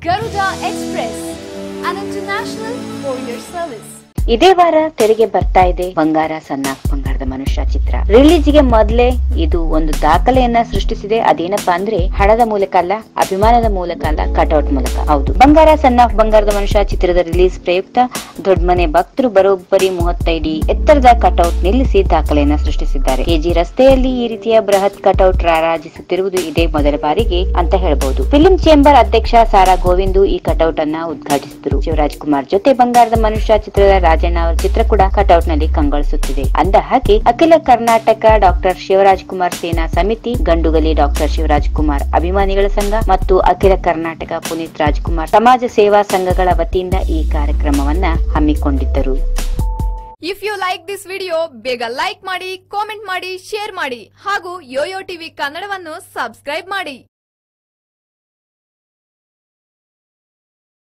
Express, an international service. ಇದೇ ವಾರ ತೆರೆಗೆ ಬರ್ತಾ ಇದೆ ಬಂಗಾರ ಸಣ್ಣ ಬಂಗಾರದ ಮನುಷ್ಯ ಚಿತ್ರ ರಿಲೀಸ್ಗೆ ಮೊದಲೇ ಇದು ಒಂದು ದಾಖಲೆಯನ್ನ ಸೃಷ್ಟಿಸಿದೆ. ಅದೇನಪ್ಪಾ ಅಂದ್ರೆ ಹಣದ ಮೂಲಕ ಅಲ್ಲ, ಅಭಿಮಾನದ ಮೂಲಕ ಅಲ್ಲ ಕಟೌಟ್ ಮೂಲಕ. ಹೌದು. ಬಂಗಾರ ಆಫ್ ಬಂಗಾರದ ಮನುಷ್ಯ ಚಿತ್ರದ ರಿಲೀಸ್ ಪ್ರಯುಕ್ತ ದೊಡ್ಡಮನೆ ಭಕ್ತರು ಬರೋಬ್ಬರಿ ಮೂವತ್ತೈದು ಎತ್ತರದ ಕಟೌಟ್ ನಿಲ್ಲಿಸಿ ದಾಖಲೆಯನ್ನ ಸೃಷ್ಟಿಸಿದ್ದಾರೆ. ಕೆಜಿ ರಸ್ತೆಯಲ್ಲಿ ಈ ರೀತಿಯ ಬೃಹತ್ ಕಟೌಟ್ ರಾರಾಜಿಸುತ್ತಿರುವುದು ಇದೇ ಮೊದಲ ಬಾರಿಗೆ ಅಂತ ಹೇಳಬಹುದು ಫಿಲ್ಮ್ ಚೇಂಬರ್ ಅಧ್ಯಕ್ಷ ಸಾರಾ ಗೋವಿಂದು ಈ ಕಟೌಟ್ ಅನ್ನ ಉದ್ಘಾಟಿಸಿದರು. ಶಿವರಾಜ್ ಕುಮಾರ್ ಜೊತೆ ಬಂಗಾರದ ಮನುಷ್ಯ ಚಿತ್ರದ ರಾಜಣ್ಣ ಅವರ ಚಿತ್ರ ಕೂಡ ಕಟೌಟ್ನಲ್ಲಿ ಕಂಗೊಳಿಸುತ್ತಿದೆ. ಅಂದ ಹಾಗೆ ಅಖಿಲ ಕರ್ನಾಟಕ ಡಾಕ್ಟರ್ ಶಿವರಾಜ್ ಕುಮಾರ್ ಸೇನಾ ಸಮಿತಿ, ಗಂಡುಗಲಿ ಡಾಕ್ಟರ್ ಶಿವರಾಜ್ ಕುಮಾರ್ ಅಭಿಮಾನಿಗಳ ಸಂಘ ಮತ್ತು ಅಖಿಲ ಕರ್ನಾಟಕ ಪುನೀತ್ ರಾಜ್ಕುಮಾರ್ ಸಮಾಜ ಸೇವಾ ಸಂಘಗಳ ವತಿಯಿಂದ ಈ ಕಾರ್ಯಕ್ರಮವನ್ನ ಹಮ್ಮಿಕೊಂಡಿದ್ದರು. If you like this video ಬೇಗ ಲೈಕ್ ಮಾಡಿ ಕಾಮೆಂಟ್ ಮಾಡಿ ಶೇರ್ ಮಾಡಿ ಹಾಗೂ ಯೋಯೋ ಟಿವಿ ಕನ್ನಡವನ್ನು ಸಬ್ಸ್ಕ್ರೈಬ್ ಮಾಡಿ.